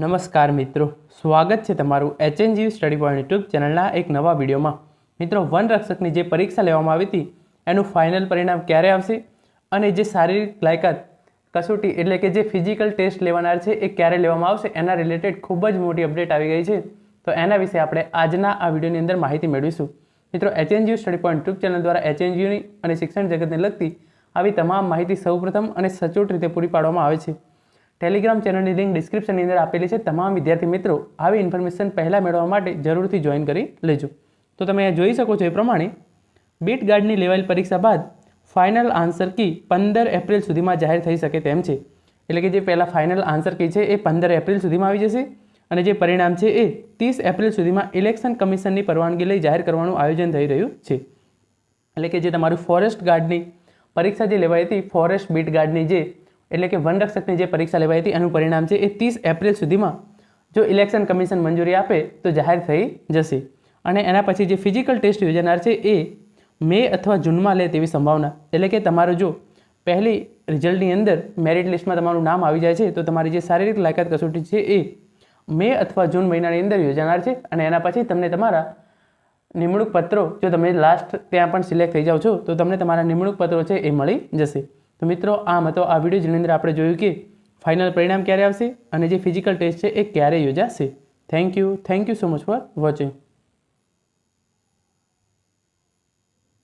નમસ્કાર મિત્રો. સ્વાગત છે તમારું એચએનજી સ્ટડી પોઈન્ટ યુટ્યુબ ચેનલના એક નવા વિડીયોમાં. મિત્રો, વન રક્ષકની જે પરીક્ષા લેવામાં આવી હતી, એનું ફાઇનલ પરિણામ ક્યારે આવશે અને જે શારીરિક લાયકાત, કસોટી એટલે કે જે ફિઝિકલ ટેસ્ટ લેવાનાર છે, એ ક્યારે લેવામાં આવશે, એના રિલેટેડ ખૂબ જ મોટી અપડેટ આવી ગઈ છે. તો એના વિશે આપણે આજના આ વિડીયોની અંદર માહિતી મેળવીશું. મિત્રો HNGU study point YouTube channel દ્વારા એચએનજીયુની અને શિક્ષણ જગતને લગતી આવી તમામ માહિતી સૌપ્રથમ અને સચોટ રીતે પૂરી પાડવામાં આવે છે. ટેલિગ્રામ ચેનલની લિંક ડિસ્ક્રિપ્શનની અંદર આપેલી છે. તમામ વિદ્યાર્થી મિત્રો, આવી ઇન્ફોર્મેશન પહેલાં મેળવવા માટે જરૂરથી જોઈન કરી લેજો. તો તમે જોઈ શકો છો એ પ્રમાણે, બીટ ગાર્ડની લેવાયેલ પરીક્ષા બાદ ફાઇનલ આન્સર કી પંદર એપ્રિલ સુધીમાં જાહેર થઈ શકે તેમ છે. એટલે કે જે પહેલાં ફાઇનલ આન્સર કી છે એ પંદર એપ્રિલ સુધીમાં આવી જશે. અને જે પરિણામ છે એ ત્રીસ એપ્રિલ સુધીમાં ઇલેક્શન કમિશનની પરવાનગી લઈ જાહેર કરવાનું આયોજન થઈ રહ્યું છે. એટલે કે જે તમારું ફોરેસ્ટ ગાર્ડની પરીક્ષા જે લેવાઈ હતી ફોરેસ્ટ બીટ ગાર્ડની જે એટલે કે વનરક્ષકની જે પરીક્ષા લેવાઈ હતી, એનું પરિણામ છે એ ત્રીસ એપ્રિલ સુધીમાં. જો ઇલેક્શન કમિશન મંજૂરી આપે, તો જાહેર થઈ જશે. અને એના પછી જે ફિઝિકલ ટેસ્ટ યોજાનાર છે એ મે અથવા જૂનમાં લે તેવી સંભાવના. એટલે કે તમારું જો પહેલી રિઝલ્ટની અંદર મેરિટ લિસ્ટમાં તમારું નામ આવી જાય છે, તો તમારી જે શારીરિક લાયકાત કસોટી છે એ મે અથવા જૂન મહિનાની અંદર યોજાનાર છે. અને એના પછી તમને તમારા નિમણૂક પત્રો, જો તમે લાસ્ટ ત્યાં પણ સિલેક્ટ થઈ જાઓ છો, તો તમને તમારા નિમણૂક પત્રો છે એ મળી જશે. તો મિત્રો, આમ હતો આ વીડિયો જેની અંદર આપણે જોયું કે ફાઇનલ પરિણામ ક્યારે આવશે અને જે ફિઝિકલ ટેસ્ટ છે એ ક્યારે યોજાશે. Thank you thank you so much for watching